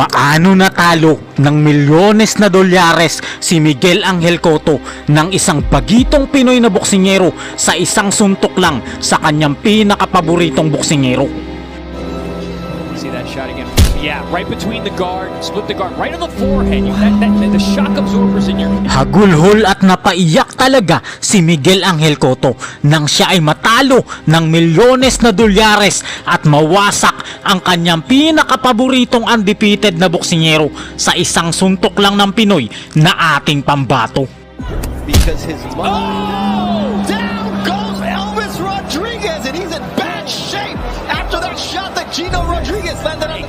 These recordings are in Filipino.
Paano natalo ng milyones na dolyares si Miguel Angel Cotto ng isang bagitong Pinoy na boksingero sa isang suntok lang sa kanyang pinakapaboritong boksingero? See that shot again? Yeah, right between the guard, split the guard, right on the forehead. You, that, that, the shock absorbers in your Hagulhol at napaiyak talaga si Miguel Angel Cotto nang siya ay matalo ng milyones na dolyares at mawasak ang kanyang pinakapaboritong undefeated na boksingero sa isang suntok lang ng Pinoy na ating pambato. because his money. Oh!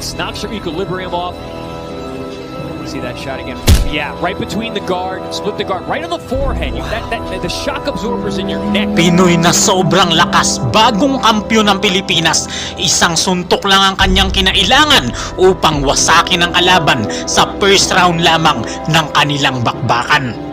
Thanks. Knocks your equilibrium off. See that shot again? Yeah, right between the guard, split the guard, right on the forehead. You, that, that, the shock absorbers in your neck. Pinoy na sobrang lakas, bagong kampyon ng Pilipinas. Isang suntok lang ang kanyang kinailangan upang wasakin ang kalaban sa first round lamang ng kanilang bakbakan.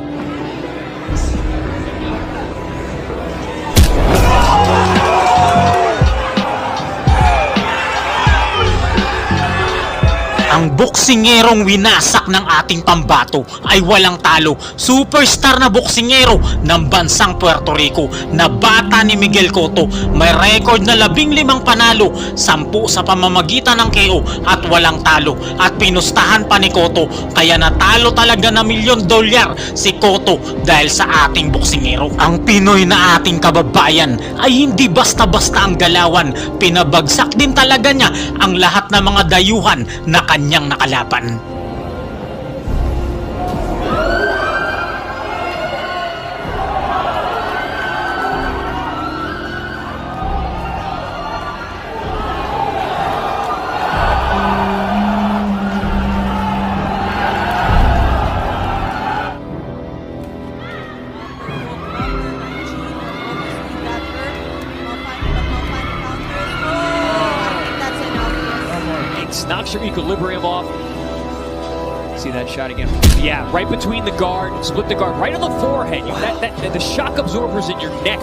Ang boksingerong winasak ng ating pambato ay walang talo. Superstar na boksingero ng bansang Puerto Rico na bata ni Miguel Cotto. May record na labing limang panalo, sampu sa pamamagitan ng KO at walang talo. At pinustahan pa ni Cotto kaya natalo talaga na milyon dolyar si Cotto dahil sa ating boksingero. Ang Pinoy na ating kababayan ay hindi basta-basta ang galawan. Pinabagsak din talaga niya ang lahat ng mga dayuhan na kanyang nakalaban. See that shot again? Yeah, right between the guard, split the guard, right on the forehead. You, that, that, the shock absorbers in your neck.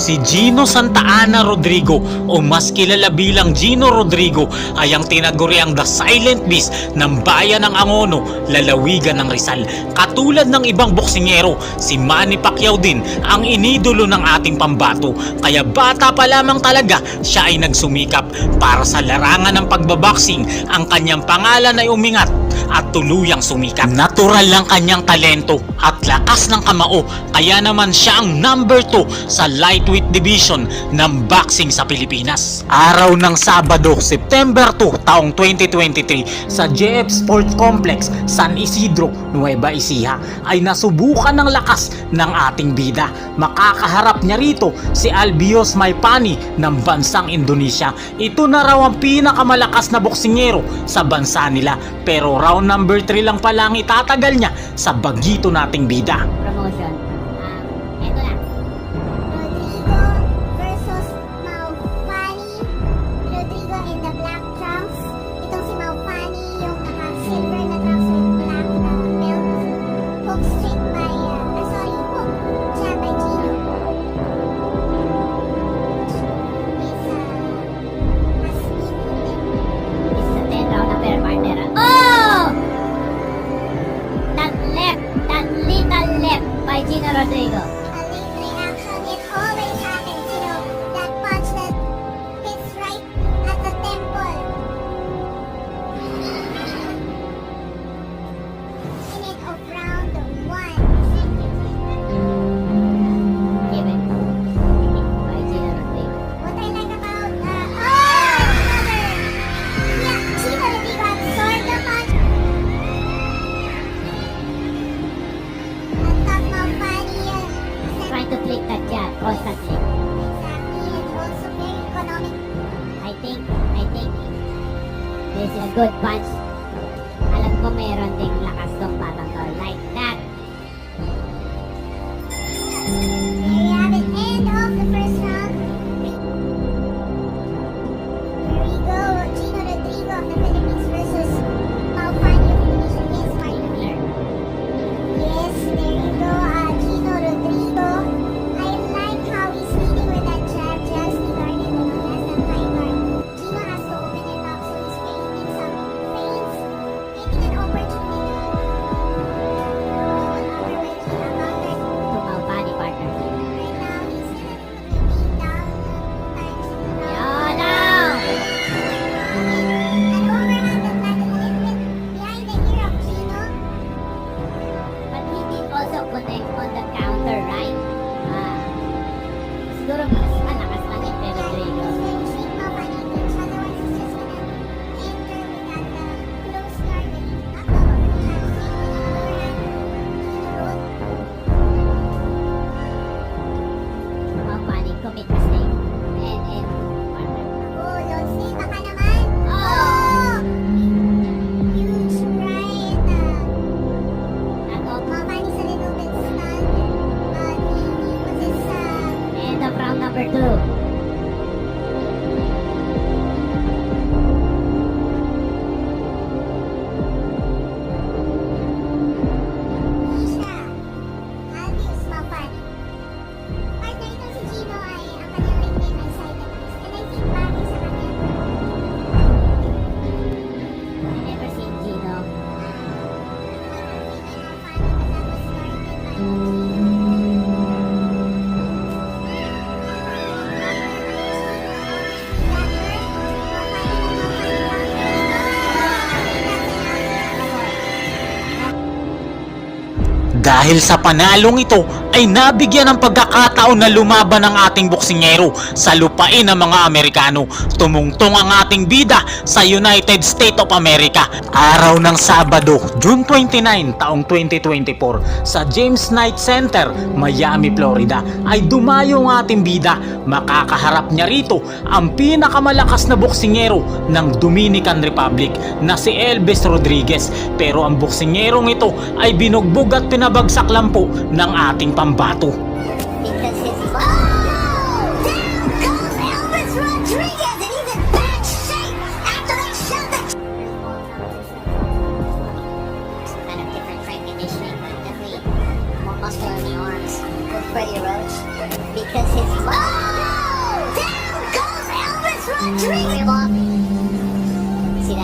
Si Gino Santa Ana Rodrigo o mas kilala bilang Gino Rodrigo ay ang tinaguriang The Silent Beast ng bayan ng Angono, lalawigan ng Rizal. Katulad ng ibang boksingero, si Manny Pacquiao din ang inidolo ng ating pambato. Kaya bata pa lamang talaga siya ay nagsumikap para sa larangan ng pagbaboxing. Ang kanyang pangalan ay umingat at tuluyang sumikat. Natural lang kanyang talento at lakas ng kamao kaya naman siya ang number 2 sa lightweight division ng boxing sa Pilipinas. Araw ng Sabado, September 2, taong 2023 sa JF Sports Complex, San Isidro, Nueva Ecija ay nasubukan ng lakas ng ating bida. Makakaharap niya rito si Albios Maipani ng bansang Indonesia. Ito na raw ang pinakamalakas na boksingero sa bansa nila pero round number 3 lang pala ang itatagal niya sa bagito nating bida. Um, good punch. Alam ko meron Dahil sa panalong ito ay nabigyan ng pagkakataon na lumaban ang ating boksingero sa lupain ng mga Amerikano. Tumungtong ang ating bida sa United States of America. Araw ng Sabado, June 29, taong 2024 sa James Knight Center, Miami, Florida ay dumayo ang ating bida. Makakaharap niya rito ang pinakamalakas na boksingero ng Dominican Republic na si Elvis Rodriguez. Pero ang boksingerong ito ay binugbog at pinabagsak lang po ng ating pambato. Because his Oh!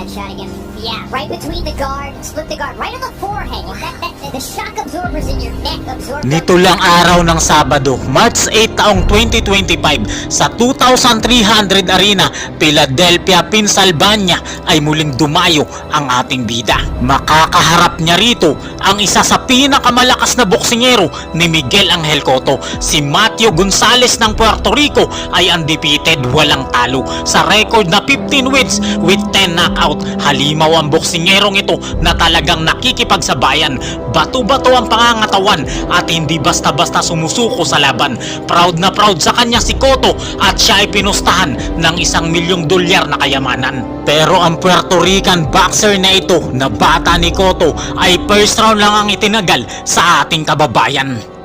That shot again? Yeah, right between the guard, split the guard, right on the forehead. That, that, the shock absorbers in your neck absorb. Nito lang araw ng Sabado, March 8 taong 2025 sa 2,300 Arena, Philadelphia, Pennsylvania ay muling dumayo ang ating bida. Makakaharap niya rito ang isa sa pinakamalakas na boksingero ni Miguel Angel Cotto. Si Matthew Gonzalez ng Puerto Rico ay undefeated, walang talo sa record na 15 wins with 10 knockout. Halimaw ang boksingerong ito na talagang nakikipagsabayan. Bato-bato ang pangangatawan at hindi basta-basta sumusuko sa laban. Proud na proud sa kanya si Cotto at siya ay pinustahan ng isang milyong dolyar na kayamanan. Pero ang Puerto Rican boxer na ito na bata ni Cotto ay first round lang ang itinagal sa ating kababayan.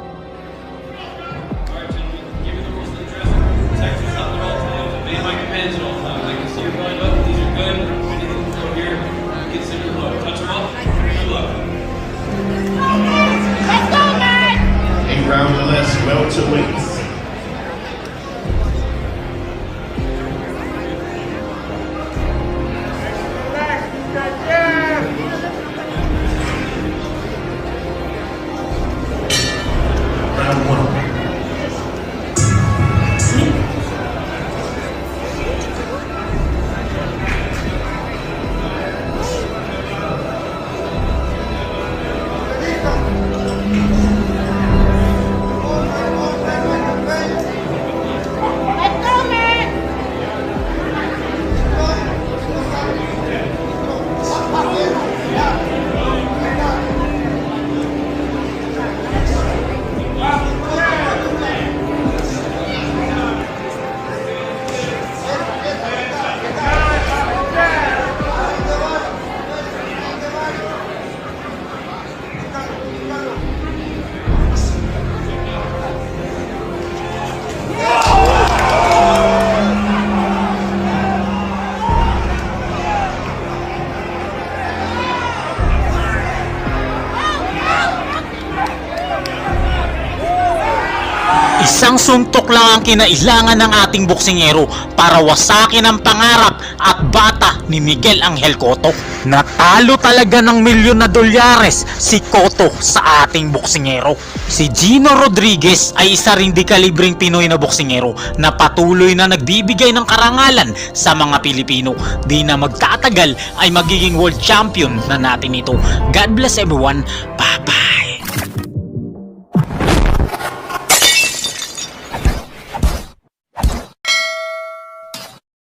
Isang suntok lang ang kinailangan ng ating boksingero para wasakin ang pangarap at bata ni Miguel Angel Cotto. Natalo talaga ng milyon na dolyares si Cotto sa ating boksingero. Si Gino Rodriguez ay isa ring di kalibring Pinoy na boksingero na patuloy na nagbibigay ng karangalan sa mga Pilipino. Di na magtatagal ay magiging world champion na natin ito. God bless everyone. Bye-bye.